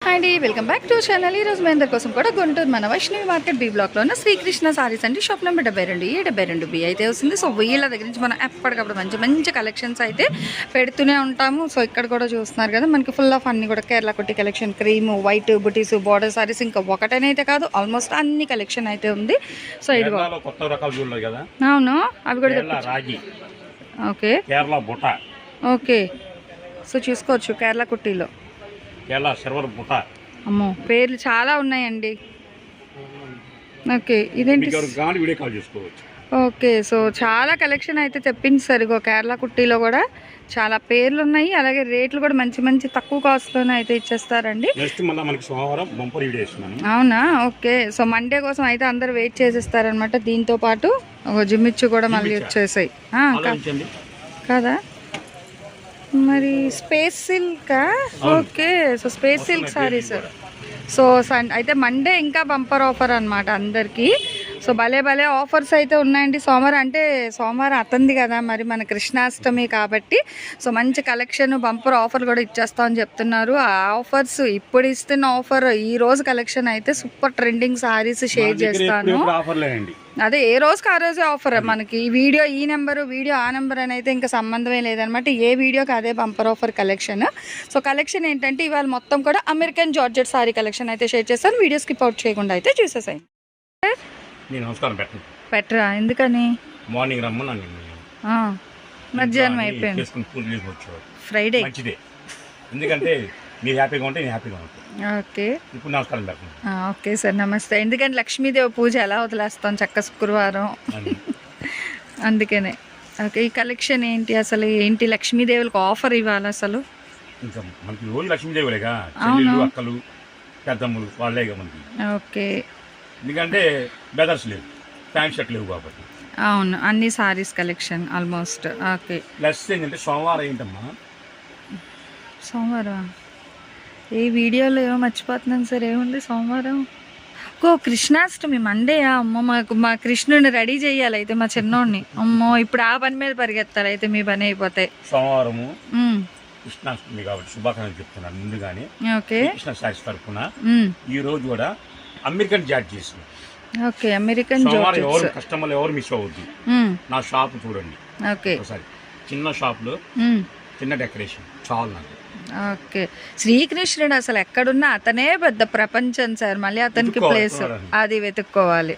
అండి welcome back to channel ఈ రోజు మీ అందరి కోసం కూడా గుంటూరు మన వైష్ణవి మార్కెట్ బి బ్లాక్లో ఉన్న శ్రీకృష్ణ సారీస్ అండి. షాప్ నెంబర్ డెబ్బై రెండు ఏ డెబ్బై రెండు బి అయితే వస్తుంది. సో వీళ్ళ దగ్గర నుంచి మనం ఎప్పటికప్పుడు మంచి మంచి కలెక్షన్స్ అయితే పెడుతూనే ఉంటాము. సో ఇక్కడ కూడా చూస్తున్నారు కదా మనకి ఫుల్ ఆఫ్ అన్ని కూడా కేరళ కుట్టి కలెక్షన్ క్రీమ్ వైట్ బుటీస్ బార్డర్ సారీస్ ఇంకా ఒకటనైతే కాదు ఆల్మోస్ట్ అన్ని కలెక్షన్ అయితే ఉంది. సో కదా? అవును అవి కూడా ఓకే కేరళ ఓకే సో చూసుకోవచ్చు కేరళ కుట్టీలో. కేరళ సిల్వర్ బుట్ట అమ్మో పేర్లు చాలా ఉన్నాయండి. ఓకే ఇదేంటి వీడియో కాల్ చేసుకోవచ్చు. ఓకే సో చాలా కలెక్షన్ అయితే తెప్పించారు ఇగో కేరళ కుట్టీలో కూడా. చాలా పేర్లు ఉన్నాయి అలాగే రేట్లు కూడా మంచి మంచి తక్కువ కాస్ట్లోనే అయితే ఇచ్చేస్తారండి. అవునా? ఓకే సో మండే కోసం అయితే అందరు వెయిట్ చేసేస్తారనమాట దీంతో పాటు ఒక జిమ్మిచ్చు కూడా మళ్ళీ? వచ్చేసాయి. కదా? మరి space silk? Okay so space silk sarees. So sun అయితే మండే ఇంకా బంపర్ ఆఫర్ అన్నమాట అందరికీ. సో భలే భలే ఆఫర్స్ అయితే ఉన్నాయండి. సోమవారం అంటే సోమవారం అతంది కదా మరి మన కృష్ణాష్టమి కాబట్టి. సో మంచి కలెక్షన్ బంపర్ ఆఫర్ కూడా ఇచ్చేస్తామని చెప్తున్నారు. ఆ ఆఫర్స్ ఇప్పుడు ఇస్తున్న ఆఫర్ ఈ రోజు కలెక్షన్ అయితే సూపర్ ట్రెండింగ్ సారీస్ షేర్ చేస్తాను. అదే ఏ రోజుకి ఆ రోజే ఆఫర్ మనకి? ఈ వీడియో ఈ నెంబరు వీడియో ఆ నెంబర్ అని అయితే ఇంకా సంబంధమే లేదనమాట. ఏ వీడియోకి అదే bumper offer collection so collection ఏంటంటే ఇవాళ మొత్తం కూడా అమెరికన్ జార్జెట్ సారీ కలెక్షన్ అయితే షేర్ చేస్తాను. వీడియో స్కిప్ అవుట్ చేయకుండా అయితే చూసేసాయి. నమస్కారం పెట్టరా? ఎందుకని? మార్నింగ్ రమ్మన్నాను మధ్యాహ్నం అయిపోయింది. ఫ్రైడే ఎందుకంటే మీరు హ్యాపీగా ఉంటే నేను హ్యాపీగా ఉంటాను ఓకే. ఇప్పుడు నమస్కారం ఓకే సార్ నమస్తే. ఎందుకంటే లక్ష్మీదేవి పూజ ఎలా వదిలేస్తాం? చక్క శుక్రవారం. అందుకనే. ఓకే ఈ కలెక్షన్ ఏంటి అసలు? ఏంటి లక్ష్మీదేవులకు ఆఫర్ ఇవ్వాలి అసలు? ఇంకా మనకి రోజు లక్ష్మీదేవులేగా? చెల్లెళ్ళు అక్కలు పెద్దమ్మలు వాళ్ళేగా మనకి. ఓకే. ఎందుకంటే బెదర్స్ లేవు ప్యాంట్ షర్ట్ లేవు కాబట్టి. అవును అన్ని sarees collection almost. Okay. Plus ఏంటంటే సోమవారం ఏంటమ్మా? సోమవారం? ఏ వీడియోలో ఏమో మర్చిపోతున్నాను సార్. ఏముంది సోమవారం? ఓ కృష్ణాష్టమి మండేయా? అమ్మో మాకు మా కృష్ణుని రెడీ చేయాలి అయితే మా చిన్నోడిని. అమ్మో ఇప్పుడు ఆ పని మీద పరిగెత్తాలి అయితే మీ పని అయిపోతాయి సోమవారము ఉమ్, కృష్ణాష్టమి కాబట్టి శుభాకాంక్షలు చెప్తున్నాను ముందుగానే. ఓకే. కృష్ణ సాయిస్ తరఫున ఈ రోజు కూడా అమెరికన్ జాట్ చేసింది. ఓకే అమెరికన్ సోమవారం ఎవరు కస్టమర్లు ఎవరు మిస్ అవ్వద్దు. ఉమ్, నా షాప్ చూడండి. ఓకే. ఒకసారి. చిన్న షాప్లో చిన్న డెకరేషన్. చాలు నాకు. ఓకే. శ్రీకృష్ణుడు అసలు ఎక్కడున్నా అతనే పెద్ద ప్రపంచం సార్. మళ్ళీ అతనికి ప్లేస్. అది వెతుక్కోవాలి.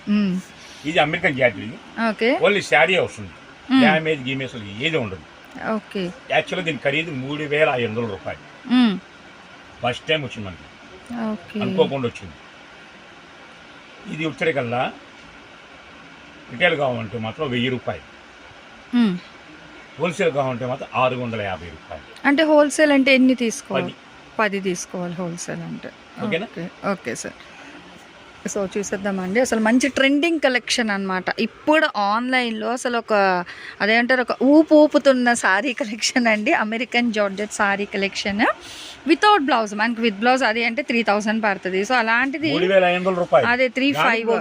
ఇది అమెరికన్ ఇది ఓకే. ఓన్లీ శారీ వస్తుంది డ్యామేజ్ గీమేజ్ ఏది ఉండదు. ఓకే. యాక్చువల్గా దీని ఖరీదు మూడు వేల ఐదు వందల రూపాయలు. ఫస్ట్ టైం వచ్చింది మనకి. అనుకోకుండా వచ్చింది. ఇది వచ్చేకల్లా రిటైల్ కావాలంటే మాత్రం వెయ్యి రూపాయలు. హోల్సేల్ కావాలంటే మాత్రం ఆరు వందల యాభై రూపాయలు. అంటే హోల్సేల్ అంటే ఎన్ని తీసుకోవాలి? పది. తీసుకోవాలి హోల్సేల్ అంటే? Okay okay sir. సో చూసేద్దామండి. అసలు మంచి ట్రెండింగ్ కలెక్షన్ అన్నమాట. ఇప్పుడు ఆన్లైన్లో అసలు ఒక అదేంటారు ఒక ఊపు ఊపుతున్న సారీ కలెక్షన్ అండి. American georgette saree collection without blouse మనకి విత్ బ్లౌజ్ అది అంటే త్రీ థౌసండ్ పడుతుంది. సో అలాంటిది అదే త్రీ ఫైవ్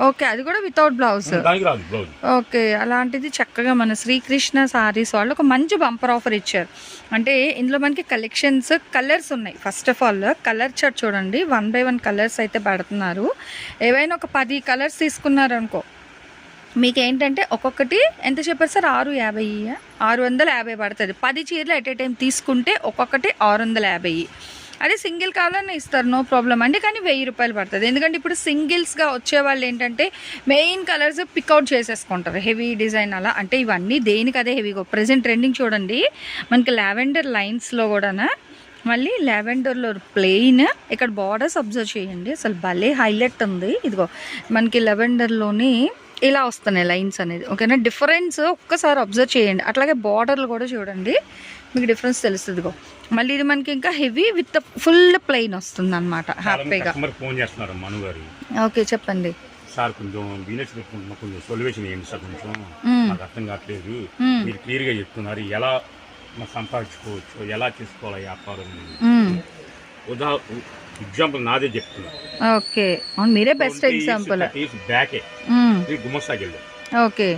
ఓకే అది కూడా వితౌట్ బ్లౌజ్ దానికి రాదు బ్లౌజ్ ఓకే అలాంటిది చక్కగా మన శ్రీకృష్ణ సారీస్ వాళ్ళు ఒక మంచి బంపర్ ఆఫర్ ఇచ్చారు. అంటే ఇందులో మనకి కలెక్షన్స్ కలర్స్ ఉన్నాయి. First of all colour chart చూడండి. వన్ బై వన్ కలర్స్ అయితే పెడుతున్నారు. ఏవైనా ఒక పది కలర్స్ తీసుకున్నారు అనుకో మీకు ఏంటంటే ఒక్కొక్కటి ఎంత చెప్పారు సార్? ఆరు యాభై ఆరు వందల యాభై పడుతుంది. పది చీరలు ఎట్ ఏ టైం తీసుకుంటే ఒక్కొక్కటి ఆరు వందల యాభై. అదే సింగిల్ కావాలని ఇస్తారు నో ప్రాబ్లం. అండి కానీ వెయ్యి రూపాయలు పడుతుంది. ఎందుకంటే ఇప్పుడు సింగిల్స్గా వచ్చే వాళ్ళు ఏంటంటే మెయిన్ కలర్స్ పికౌట్ చేసేసుకుంటారు. హెవీ డిజైన్ అలా. అంటే ఇవన్నీ దేనికి అదే హెవీగా? ప్రజెంట్ ట్రెండింగ్ చూడండి. మనకి లావెండర్ లైన్స్లో కూడా మళ్ళీ లావెండర్లో ప్లెయిన్. ఇక్కడ బార్డర్స్ అబ్జర్వ్ చేయండి. అసలు భలే హైలైట్ ఉంది. ఇదిగో మనకి లెవెండర్లోని ఇలా వస్తున్నాయి లైన్స్ అనేది. ఓకేనా? డిఫరెన్స్ ఒక్కసారి అబ్జర్వ్ చేయండి. అట్లాగే బార్డర్లు కూడా చూడండి. మీకు డిఫరెన్స్ తెలుస్తుంది ఇదిగో మళ్ళీ ఇది మనకి ఇంకా హెవీ విత్ ఫుల్ ప్లెయిన్ వస్తుంది అనమాట హ్యాపీగా ఫోన్ చేస్తున్నారు మను గారు. ఓకే చెప్పండి. సార్ కొంచెం పెట్టుకుంటున్నా కొంచెం సొల్యూషన్ ఏంటి సార్ కొంచెం. నాకు అర్థం కావట్లేదు. మ్మ్. మీరు క్లియర్గా చెప్తున్నారు. ఎలా మనం సంపాదించుకోవచ్చు? ఎలా చేసుకోవాలి వ్యాపారం. ఉదా ఎగ్జాంపుల్ నాదే చెప్తున్నా. ఓకే మీరే బెస్ట్ ఎగ్జాంపుల్ బ్యాకే ఇది గుమ్మస్తాకి వెళ్ళాను ఓకే.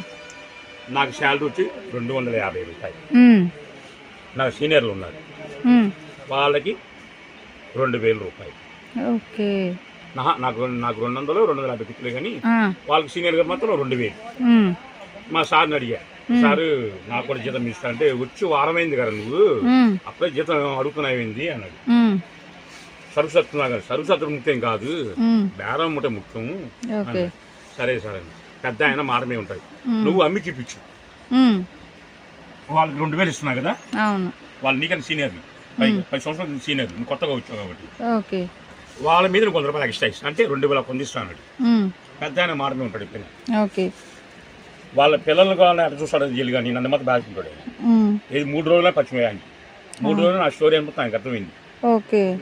నాకు శాలరీ వచ్చి రెండు వందల యాభై రూపాయలు. నాకు సీనియర్లు ఉన్నారు. వాళ్ళకి రెండు వేల రూపాయలు. ఓకే. నాకు నాకు రెండు వందలు రెండు వందల యాభై టిక్కులు కానీ. వాళ్ళకి సీనియర్గా మాత్రం రెండు వేలు. మా సార్ని అడిగా. సారు నాకు కూడా జీతం ఇస్తా అంటే వచ్చి వారమైంది కదా నువ్వు. అప్పుడే జీతం అడుగుతున్నాయింది అన్నాడు. సరుకు సత్తు ముఖ్యం కాదు. బేరం ముట్టే ముఖ్యం అన్నాడు. సరే సరే. అని పెద్ద ఆయన మాటమే ఉంటాయి. నువ్వు అమ్మి చూపించు మ్మ్. వాళ్ళకి రెండు వేలు ఇస్తున్నా కదా? వాళ్ళు నీకన్నా సీనియర్ పది సంవత్సరాలు సీనియర్ నువ్వు కొత్తగా వచ్చావు కాబట్టి. వాళ్ళ మీద నువ్వు వంద రూపాయలు ఎక్స్ట్రా ఇస్తా అంటే రెండు వేల కొంది ఇస్తా అన్నాడు. మ్మ్. పెద్ద ఆయన మాటమే ఉంటాడు ఇప్పుడు ఓకే. వాళ్ళ పిల్లలు కానీ అటు చూస్తాడు జైలు కానీ. నన్ను మాత్రం. మ్మ్. ఇది మూడు రోజులే ఆయన. మూడు రోజులు నా స్టోరీ అనుకుంటే ఆయనకు అర్థమైంది. ఓకే.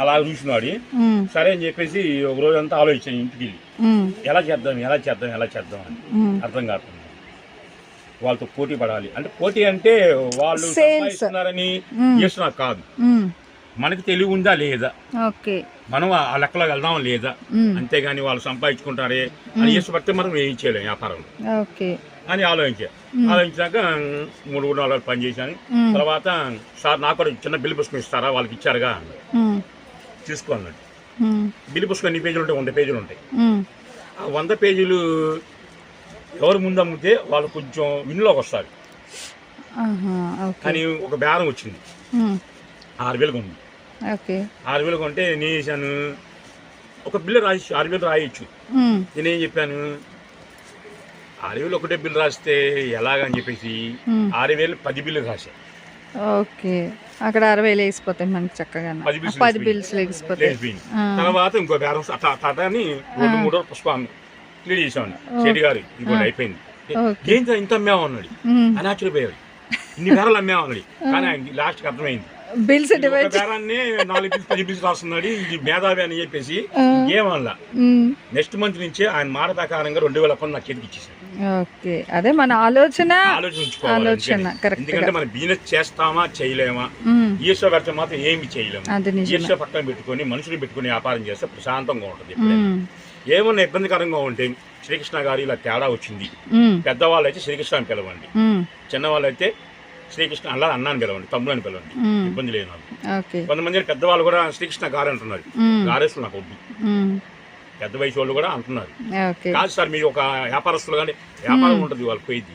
అలా చూసినాడు మ్మ్. సరే అని చెప్పేసి ఒక రోజు అంతా ఆలోచించాను ఇంటికి వెళ్ళి. ఎలా చేద్దాం ఎలా చేద్దాం ఎలా చేద్దాం అని. అర్థం కాకుండా వాళ్ళతో పోటీ పడాలి అంటే పోటీ అంటే వాళ్ళు. సంపాదిస్తున్నారని మ్మ్. చేస్తున్నా కాదు. మనకి తెలివి ఉందా లేదా మనం ఆ లెక్కలో వెళ్దాం లేదా. అంతేగాని వాళ్ళు సంపాదించుకుంటారే అని చేసి మనం ఏం చేయలేం వ్యాపారం ఓకే అని ఆలోచించా ఆలోచించాక మూడు మూడు నాలుగు పని చేశాను. తర్వాత సార్ నాకు కూడా చిన్న బిల్లు పుస్తకం ఇస్తారా వాళ్ళకి ఇచ్చారుగా అన్నాడు. మ్మ్. తీసుకో అన్నాడు మ్మ్. బిల్లు పుస్తకం ఎన్ని పేజీలు ఉంటాయి? వంద పేజీలు ఉంటాయి. మ్మ్. ఆ వంద పేజీలు ఎవరు ముందు అమ్మితే వాళ్ళు కొంచెం విన్లోకి వస్తారు. కానీ ఒక బేరం వచ్చింది. మ్మ్. ఆరు వేలకు ఉంది ఓకే. ఆరు వేలకు ఉంటే నేను చేశాను? ఒక బిల్లు రాసి ఆరు వేలు రాయొచ్చు. నేనేం చెప్పాను? ఆరు వేలు ఒకటే బిల్లు రాస్తే ఎలాగని చెప్పేసి. ఆరు వేలు పది బిల్లు రాశా. ఓకే. అక్కడ అరవై వేసిపోతాయి మనకి చక్కగా. పది. బిల్స్. తర్వాత ఇంకో రెండు మూడు క్లియర్ చేసామండి చెడి గారు ఇంకోటి అయిపోయింది. ఏంటో ఇంత ఇన్ని బేరాలు అమ్మావు అన్నాడు కానీ లాస్ట్కి అర్థమైంది. బిల్స్ రాస్తున్నాడు. ఇది మేధావి అని చెప్పేసి. ఏమన్నా. నెక్స్ట్ మంత్ నుంచి ఆయన మాట ప్రకారంగా రెండు వేల పని నాకు చేతికి ఇచ్చేసాడు ఓకే. అదే మన ఆలోచన. ఆలోచించుకోవాలి ఆలోచన, ఎందుకంటే మనం బిజినెస్ చేస్తామా చేయలేమా. ఈశ్వర పెడితే మాత్రం ఏమి చేయలేము. ఈశ్వర పక్కన పెట్టుకొని మనుషులు పెట్టుకొని వ్యాపారం చేస్తే ప్రశాంతంగా ఉంటుంది. ఏమన్నా ఇబ్బందికరంగా ఉంటే శ్రీకృష్ణ గారు ఇలా తేడా వచ్చింది. పెద్దవాళ్ళు అయితే శ్రీకృష్ణ పిలవండి. చిన్నవాళ్ళు అయితే శ్రీకృష్ణ అలా అన్నాను పిలవండి తమ్ముడు అని పిలవండి. ఇబ్బంది లేదు నాకు. కొంతమంది పెద్దవాళ్ళు కూడా శ్రీకృష్ణ గారు అంటున్నారు. గారేసులు నాకు వద్దు. పెద్ద వయసు వాళ్ళు కూడా అంటున్నారు. కాదు సార్ మీరు ఒక వ్యాపారస్తులు కానీ వ్యాపారం ఉంటుంది వాళ్ళు పోయింది.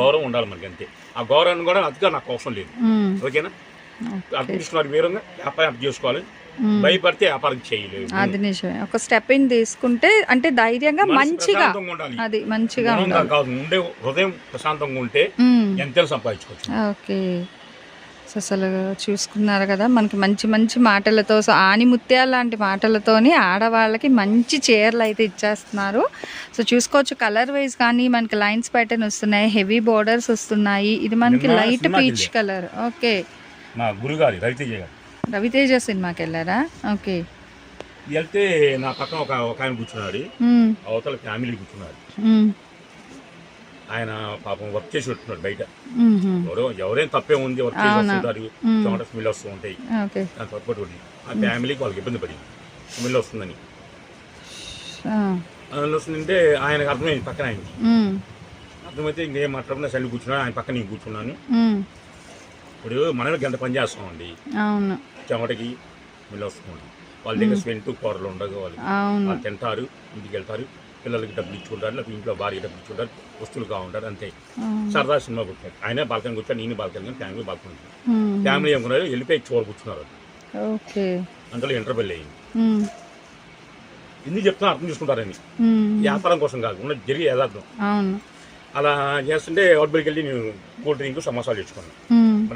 గౌరవం ఉండాలి మనకి అంతే. ఆ గౌరవం కూడా అతిగా నాకు అవసరం లేదు. ఓకేనా? అర్థం చేసుకున్నారు వీరంగా వ్యాపారం చేసుకోవాలి. భయపడితే వ్యాపారం చేయలేదు అది నిజమే. ఒక స్టెప్ ఇన్ తీసుకుంటే అంటే ధైర్యంగా మంచిగా అది మంచిగా కాదు ఉండే హృదయం ప్రశాంతంగా ఉంటే మ్మ్. ఎంతైనా సంపాదించుకోవచ్చు. ఓకే. అసలు చూసుకున్నారు కదా మనకి మంచి మంచి మాటలతో సో ఆనిముత్యాల లాంటి మాటలతోని ఆడవాళ్ళకి మంచి చీరలు అయితే ఇచ్చేస్తున్నారు. సో చూసుకోవచ్చు కలర్ వైజ్ కానీ మనకి లైన్స్ ప్యాటర్న్ వస్తున్నాయి హెవీ బోర్డర్స్ వస్తున్నాయి. ఇది మనకి లైట్ పీచ్. Colour okay. మా గురుగారి రవితేజ గారు. రవితేజ సినిమాకి వెళ్ళారా ఓకే వెళ్తే నా పక్కన ఒక ఒక ఆయన కూర్చున్నాడు. అవతల ఫ్యామిలీ కూర్చున్నాడు. ఆయన పాపం వర్క్ చేసి పెట్టుకున్నాడు బయట. ఎవరో ఎవరేం తప్పే ఉంది వర్క్ చేసి. వస్తుంటారు. టమాటా స్మెల్ వస్తూ ఉంటాయి దాని తప్పటి ఆ ఫ్యామిలీకి వాళ్ళకి ఇబ్బంది పడింది స్మెల్ వస్తుందని వస్తుందంటే ఆయనకు అర్థమైంది పక్కన ఆయన మ్మ్. అర్థమైతే ఇంకేం మాట్లాడకుండా సైడ్ కూర్చున్నాను ఆయన పక్కన నేను కూర్చున్నాను. ఇప్పుడు మనమే గంట పని చేస్తామండి అవును. చెమటకి వస్తుంది వాళ్ళ దగ్గర స్వెంట్ కూరలు ఉండదు వాళ్ళు వాళ్ళు తింటారు ఇంటికి వెళ్తారు పిల్లలకి డబ్బులు ఇచ్చుకుంటారు లేకపోతే ఇంట్లో భార్యకి డబ్బులు ఇచ్చుకుంటారు వస్తువులు కావుంటారు అంతే. సరదా సినిమా కూర్చున్నారు ఆయన బాల్కనీ కూర్చొని నేను బాల్కనీ కానీ ఫ్యామిలీ బాల్కనీ. ఫ్యామిలీ ఏమనుకున్నారు వెళ్ళిపోయి చోరు కూర్చున్నారు. అందులో ఇంటర్వెల్ అయ్యింది. ఎందుకు చెప్తున్నా అర్థం చేసుకుంటారని. వ్యాపారం కోసం కాదు ఉన్న జరిగే యథార్థం అలా చేస్తుంటే అవుట్బైకి వెళ్ళి నేను కూల్ డ్రింక్ సమోసాలు తెచ్చుకున్నాను.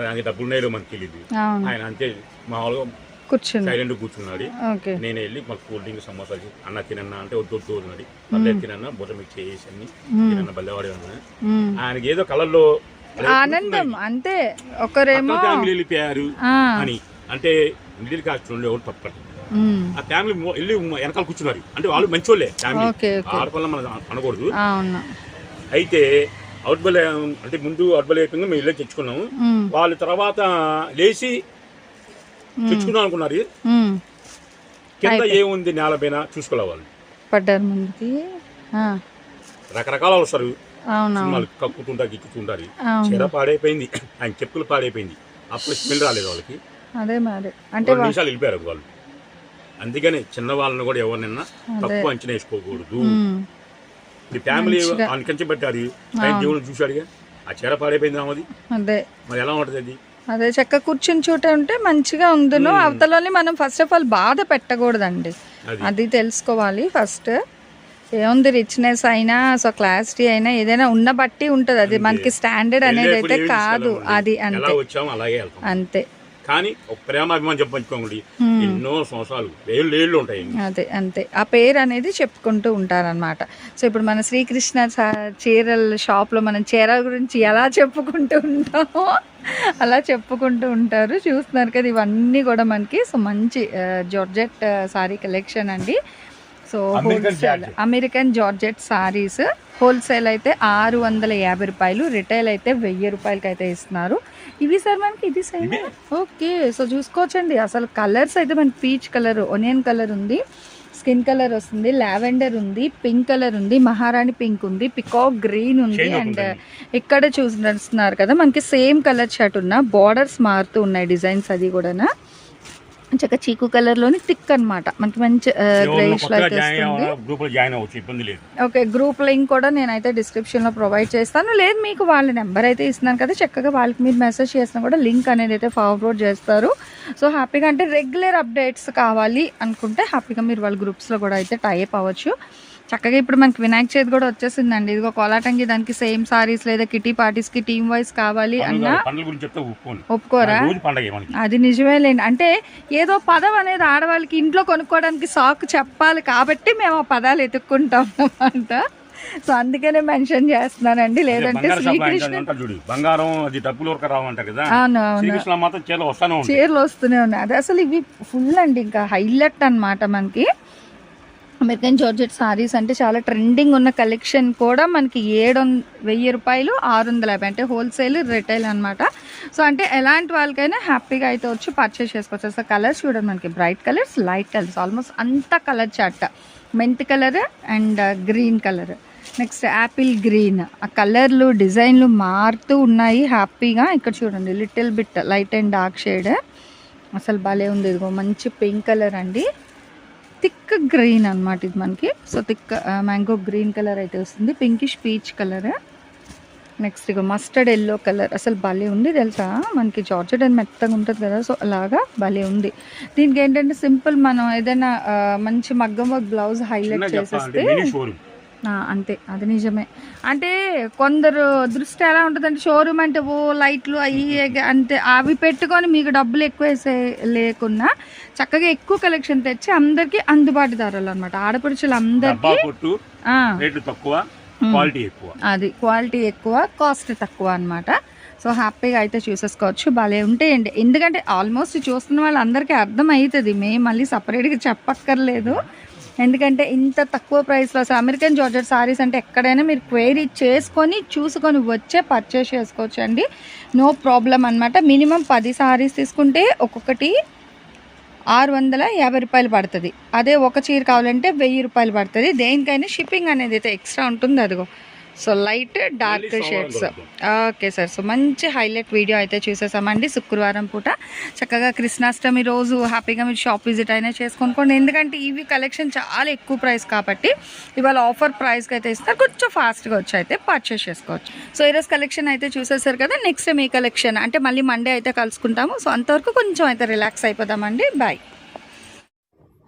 ఆయన డబ్బులు ఉన్నాయో మనకు తెలియదు అవును. ఆయన అంతే మామూలుగా కూర్చుంది సైలెంట్ కూర్చున్నాడు. ఓకే. నేను వెళ్ళి మాకు కూల్ డ్రింక్ సమోసాలు చేసి అన్న తినన్నా అంటే వద్దు వద్దు అన్నాడు. పర్లేదు తినన్నా బుర్ర మీకు చేసి అన్ని. తినన్న బల్లెవాడే అన్నా. ఆయనకి ఏదో కళల్లో ఆనందం అంతే. ఒకరేమో ఫ్యామిలీ వెళ్ళిపోయారు అని. అంటే మిడిల్ క్లాస్ ఉండే ఎవరు. ఆ ఫ్యామిలీ వెళ్ళి వెనకాల కూర్చున్నారు. అంటే వాళ్ళు మంచోళ్ళే ఫ్యామిలీ. ఆడపిల్ల మనం అనకూడదు. అవును. అవుట్బల్ అంటే ముందు అవుట్బల్ అయిపోయింది మేము ఇల్లే తెచ్చుకున్నాము. వాళ్ళ తర్వాత లేచి తెచ్చుకున్నాం అనుకున్నారు. కింద ఏముంది నేలపైన చూసుకోవాలి వాళ్ళు. పడ్డారు ముందుకి. రకరకాల వస్తారు. సినిమాలు కక్కుతుంటారు గిక్కుతుంటారు చీర పాడైపోయింది. ఆయన చెప్పులు పాడైపోయింది. అప్పుడు స్మెల్ రాలేదు వాళ్ళకి. అదే మరి. అంటే నిమిషాలు వెళ్ళిపోయారు వాళ్ళు. అందుకని చిన్న వాళ్ళని కూడా ఎవరినైనా. తక్కువ అంచనా వేసుకోకూడదు. ఈ ఫ్యామిలీ. అంకంచి పెట్టారు ఆయన దేవుడు చూశాడుగా. ఆ చీర పాడైపోయింది ఆమెది అదే. మరి ఎలా ఉంటుంది అది? అదే చెక్క కూర్చుని చూట ఉంటే మంచిగా ఉందును. అవతలని మనం ఫస్ట్ ఆఫ్ ఆల్ బాధ పెట్టకూడదండి. అది. తెలుసుకోవాలి ఫస్ట్ ఏముంది రిచ్నెస్ అయినా సో క్లాసిటీ అయినా ఏదైనా ఉన్న బట్టి ఉంటుంది అది. మనకి స్టాండర్డ్ అనేది అయితే కాదు. అది అంతే. అంతే. కానీ ఒక ప్రేమ అభిమానం చెప్పంచుకోండి మ్మ్. ఎన్నో సంవత్సరాలు ఏళ్ళు ఏళ్ళు ఉంటాయి అదే అంతే. ఆ పేరు అనేది చెప్పుకుంటూ ఉంటారనమాట సో ఇప్పుడు మన శ్రీకృష్ణ చీరల షాప్లో మనం చీరల గురించి ఎలా చెప్పుకుంటూ ఉంటామో అలా చెప్పుకుంటూ ఉంటారు. చూస్తున్నారు కదా ఇవన్నీ కూడా మనకి. సో మంచి జార్జెట్ సారీ కలెక్షన్ అండి. So wholesale. American georgette sarees wholesale అయితే ఆరు వందల యాభై రూపాయలు రిటైల్ అయితే వెయ్యి రూపాయలకి అయితే ఇస్తున్నారు ఇవి సార్ మనకి ఇది ఇవే. ఓకే సో చూసుకోవచ్చండి అసలు కలర్స్ అయితే మనకి పీచ్ కలర్ ఒనియన్ కలర్ ఉంది స్కిన్ కలర్ వస్తుంది లావెండర్ ఉంది పింక్ కలర్ ఉంది మహారాణి పింక్ ఉంది పికాక్ గ్రీన్ ఉంది అండ్. ఇక్కడ చూస్తున్నారు కదా మనకి సేమ్ కలర్ షర్ట్ ఉన్న బార్డర్స్ మారుతూ ఉన్నాయి డిజైన్స్ అది కూడా చక్కగా చీకు కలర్లోని థిక్ అన్నమాట. మనకి మంచి గ్రేష్ వస్తుంది ఓకే గ్రూప్ లింక్ కూడా నేనైతే డిస్క్రిప్షన్లో ప్రొవైడ్ చేస్తాను. లేదు మీకు వాళ్ళ నెంబర్ అయితే ఇస్తున్నాను కదా చక్కగా వాళ్ళకి మీరు మెసేజ్ చేసినా కూడా లింక్ అనేది అయితే ఫార్వర్డ్ చేస్తారు. సో హ్యాపీగా అంటే రెగ్యులర్ అప్డేట్స్ కావాలి అనుకుంటే హ్యాపీగా మీరు వాళ్ళ గ్రూప్స్లో కూడా అయితే టైప్ అవ్వచ్చు. చక్కగా ఇప్పుడు మనకి వినాయక చవితి కూడా వచ్చేసిందండి. ఇదిగో కోలాటంగి దానికి సేమ్ సారీస్ లేదా కిటీ పార్టీస్కి టీమ్ వైజ్ కావాలి అన్నా ఒప్పుకోరా? అది నిజమేలేండి. అంటే ఏదో పదం అనేది ఆడవాళ్ళకి ఇంట్లో కొనుక్కోవడానికి సాకు చెప్పాలి కాబట్టి మేము ఆ పదాలు ఎత్తుక్కుంటాం అన్నమాట. సో అందుకనే మెన్షన్ చేస్తున్నానండి. లేదంటే శ్రీకృష్ణ బంగారం అది డబ్బులు కదా. మాత్రం చీరలు వస్తానే ఉంటాయి. చీరలు వస్తూనే ఉన్నాయి. అది అసలు ఇవి ఫుల్ అండి. ఇంకా హైలైట్ అన్నమాట మనకి. అమెరికన్ జార్జెట్ సారీస్ అంటే చాలా ట్రెండింగ్ ఉన్న కలెక్షన్ కూడా మనకి ఏడు వెయ్యి రూపాయలు ఆరు వందల యాభై. అంటే హోల్సేల్ రిటైల్ అనమాట సో అంటే ఎలాంటి వాళ్ళకైనా హ్యాపీగా అయితే వచ్చి పర్చేస్ చేసుకోవచ్చు. అసలు కలర్స్ చూడండి మనకి. Bright colours light colours almost అంత colour chart mint colour and green colour next apple green ఆ కలర్లు డిజైన్లు మారుతూ ఉన్నాయి హ్యాపీగా. ఇక్కడ చూడండి little bit light and dark shade అసలు భలే ఉంది. ఇదిగో మంచి పింక్ కలర్ అండి. థిక్ గ్రీన్ అన్నమాట ఇది మనకి. So thick mango green colour అయితే వస్తుంది. Pinkish peach colour. నెక్స్ట్ ఇక మస్టర్డ్ ఎల్లో కలర్. అసలు భలే ఉంది తెలుసా? మనకి జార్జెట్ అని మెత్తగా ఉంటుంది కదా సో అలాగా భలే ఉంది. దీనికి ఏంటంటే సింపుల్ మనం ఏదైనా మంచి మగ్గం వర్క్ బ్లౌజ్ హైలైట్ చేసేస్తే అంతే. అది నిజమే. అంటే కొందరు దృష్టి ఎలా ఉంటుందంటే షోరూమ్ అంటే ఓ లైట్లు అవి అంతే అవి పెట్టుకొని మీకు డబ్బులు ఎక్కువ వేసే లేకున్నా చక్కగా ఎక్కువ కలెక్షన్ తెచ్చి అందరికీ అందుబాటు ధరలు అనమాట ఆడపడుచులు అందరికీ తక్కువ ఉమ్. క్వాలిటీ ఎక్కువ. అది క్వాలిటీ ఎక్కువ కాస్ట్ తక్కువ అన్నమాట. సో హ్యాపీగా అయితే చూసేసుకోవచ్చు. భలే ఉంటాయండి. ఎందుకంటే ఆల్మోస్ట్ చూస్తున్న వాళ్ళందరికీ అర్థం అవుతుంది మేము మళ్ళీ సపరేట్గా చెప్పక్కర్లేదు. ఎందుకంటే ఇంత తక్కువ ప్రైస్లో అసలు అమెరికన్ జార్జెట్ సారీస్ అంటే ఎక్కడైనా మీరు క్వైరీ చేసుకొని చూసుకొని వచ్చే పర్చేస్ చేసుకోవచ్చు అండి. నో ప్రాబ్లం అనమాట మినిమం పది సారీస్ తీసుకుంటే ఒక్కొక్కటి ఆరు వందల యాభై రూపాయలు పడుతుంది. అదే ఒక చీర కావాలంటే వెయ్యి రూపాయలు పడుతుంది. దేనికైనా షిప్పింగ్ అనేది అయితే ఎక్స్ట్రా ఉంటుంది అదిగో. So light dark shades. Okay sir. So మంచి హైలైట్ వీడియో అయితే చూసేసామండి శుక్రవారం పూట. చక్కగా కృష్ణాష్టమి రోజు హ్యాపీగా మీరు షాప్ విజిట్ అయినా చేసుకొనుకోండి. ఎందుకంటే ఇవి కలెక్షన్ చాలా ఎక్కువ ప్రైస్ కాబట్టి ఇవాళ ఆఫర్ ప్రైస్కి అయితే ఇస్తారు. కొంచెం ఫాస్ట్గా వచ్చి అయితే పర్చేస్ చేసుకోవచ్చు. సో ఈరోజు కలెక్షన్ అయితే చూసేసారు కదా నెక్స్ట్ మీ కలెక్షన్. అంటే మళ్ళీ మండే అయితే కలుసుకుంటాము. సో అంతవరకు కొంచెం అయితే రిలాక్స్ అయిపోదామండి. బాయ్